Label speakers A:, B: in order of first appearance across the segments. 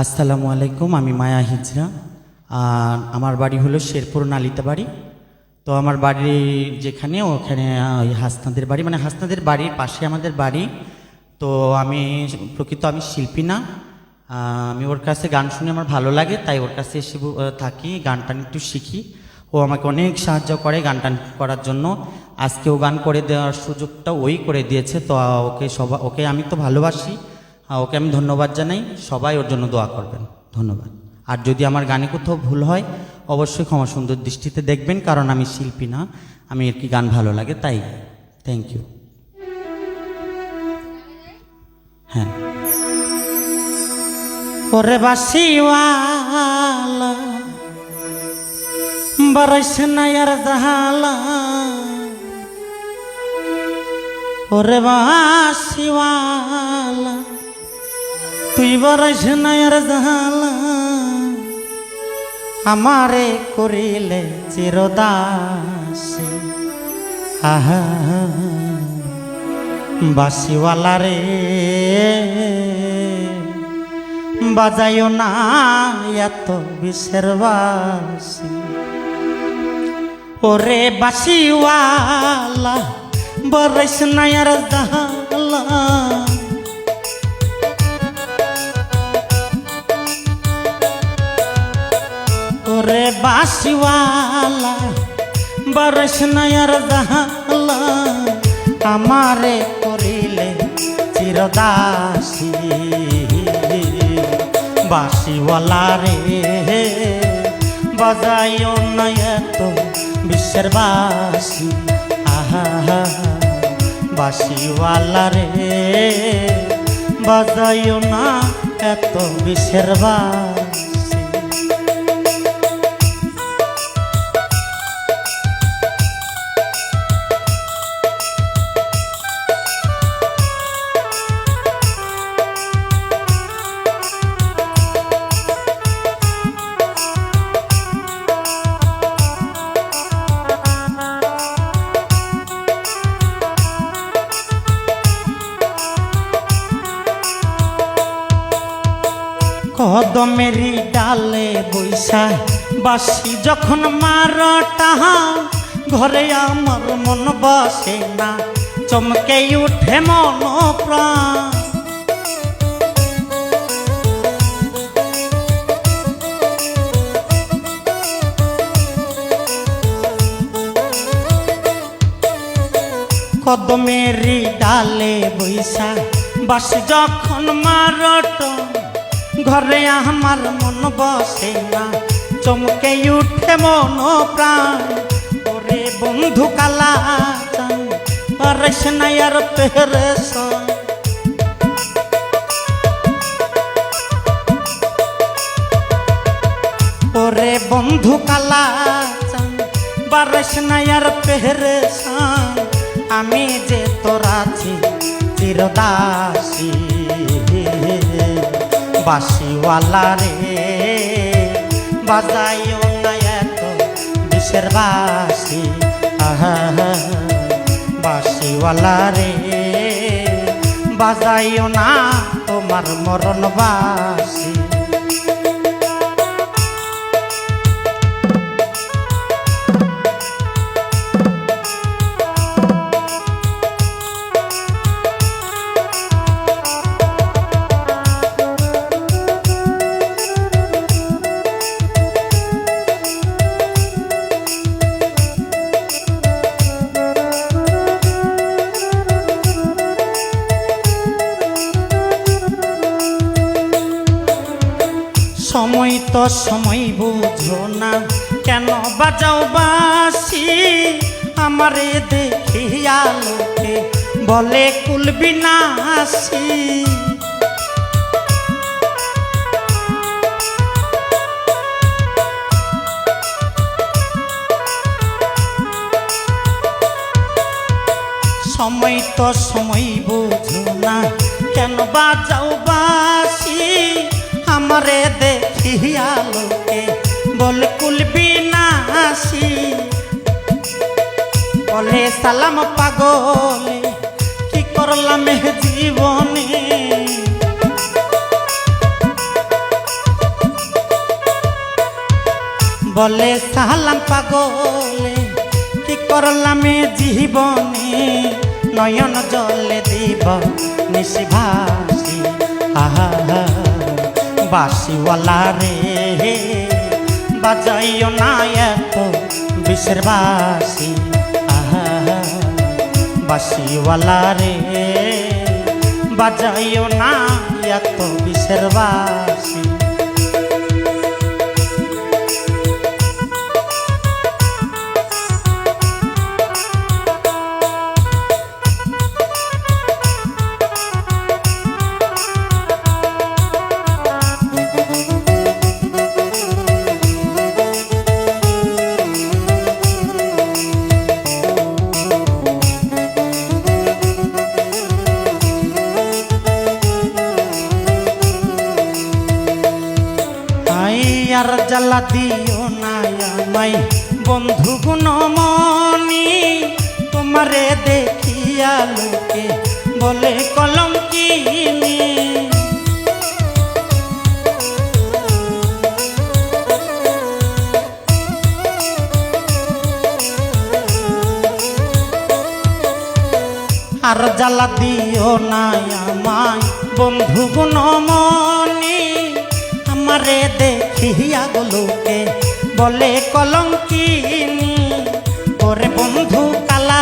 A: আসসালামু আলাইকুম, আমি মায়া হিজরা। আর আমার বাড়ি হলো শেরপুর নালিতা বাড়ি তো আমার বাড়ি যেখানে, ওখানে ওই হাসনাদের বাড়ি। মানে হাসনাদের বাড়ির পাশে আমাদের বাড়ি। তো আমি, প্রকৃত আমি শিল্পী না। আমি ওর কাছে গান শুনে আমার ভালো লাগে, তাই ওর কাছে এসে থাকি গান টান একটু শিখি। ও আমাকে অনেক সাহায্য করে গান টান করার জন্য। আজকে ও গান করে দেওয়ার সুযোগটা ওই করে দিয়েছে, তো ওকে সবাই ওকে আমি তো ভালোবাসি। ওকে আমি ধন্যবাদ জানাই। সবাই ওর জন্য দোয়া করবেন। ধন্যবাদ। আর যদি আমার গানে কোথাও ভুল হয়, অবশ্যই ক্ষমা সুন্দর দৃষ্টিতে দেখবেন, কারণ আমি শিল্পী না। আমি আর কি গান ভালো লাগে, তাই থ্যাংক ইউ হ্যাঁ। ওরে বাসিওয়ালা, বরস নায়ার জাহালা। ওরে বাসিওয়ালা তুই বরস নায়ার জাহালা। আমারে করিলে চিরদাসী। আহা বাসিওয়ালা রে বাজাইও না এত বিষের বাসি। ওরে বাসিওয়ালা বরস নায়ার জাহালা। ওরে বাসিওয়ালা, বরস নায়ার জাহালা, আমারে করিলে চিরদাসী। বাসিওয়ালা রে, বাজাইও নয়ত বিশ্বের বাসি। আহা, বাসিওয়ালা রে, বাজাইও না এত বিশ্বের বাসি। কদমেরি ডালে বৈশা বাসি যখন মারটা ঘরে আমার মন বসে না, চমকে উঠে মন প্রাণ কদমেরি ডালে বৈশা বাসি যখন মারট ঘরে আমার মন বসে না। চমকে উঠে মন প্রাণ। ওরে বন্ধু কালা আর পেরেশান। ওরে বন্ধু কালা বারেস পেরেশান। আমি যে তোর চিরদাসী। বাসিওয়ালা রে বাজাইও না এত বিশের বাসি বাসিওয়ালা রে বাজাইও না তোমার মরণ বাসি সময় বুঝো না। কেন বাজাও বাসি আমারে দেখিয়া লোকে বলে, কুল বিনাশী। সময় তো সময় বুঝো না। কেন বাজাও বাসি আমারে দেখিয়া আলোকে বল কুলবি না বলে, সালাম পাগলে, কি করলাম জীবনে? বলে, সালাম পাগলে, কি করলাম জীবনে? নয়ন জলে দিব নিশিভাসি। আহা। বাসিওয়ালা রে বাজাইও না এত বিশ্বের বাসি বাসিওয়ালা রে বাজাইও না এত বিশ্বের বাসি জ্বালা দিও না আমায়। বন্ধু গুণমণি, তোমারে দেখিয়া লোকে বলে কলম কিনি আর জ্বালা দিও না আমায়। বন্ধু গুণমণি আমারে দেখিয়া গলোকে বলে কলঙ্কিনি। ওরে বন্ধু কালা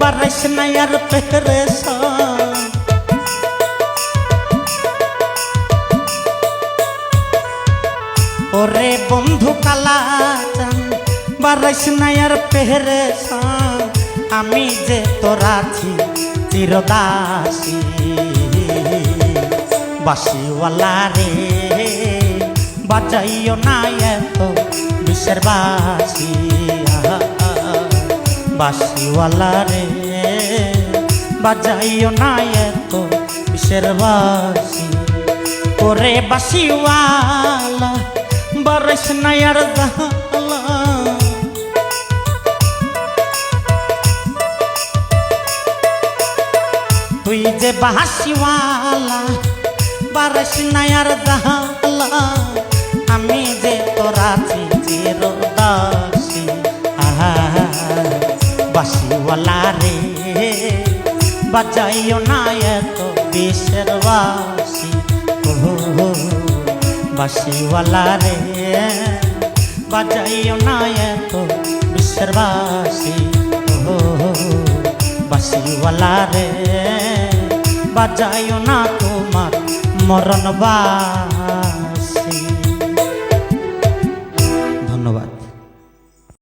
A: বারাইস আর পেরেশান ওরে বন্ধু কালা বারাইস আর পেরেশান আমি যে তোরা আছি চিরদাসী। বাসিওয়ালা রে। বাজাইও না এত বিশ্বের বাসি বাসিওয়ালা রে বাজাইও না এত বিশ্বের বাসি ওরে বাসিওয়ালা বরস নায়ার জালা। তুই যে বাহাসিওয়ালা জালা আমি তোরা বাসিওয়ালা রে, বাজাইও না এত না বিশ্বের বাসি। ওহো, বাসিওয়ালা রে, বাজাইও না তোমার মরণ বা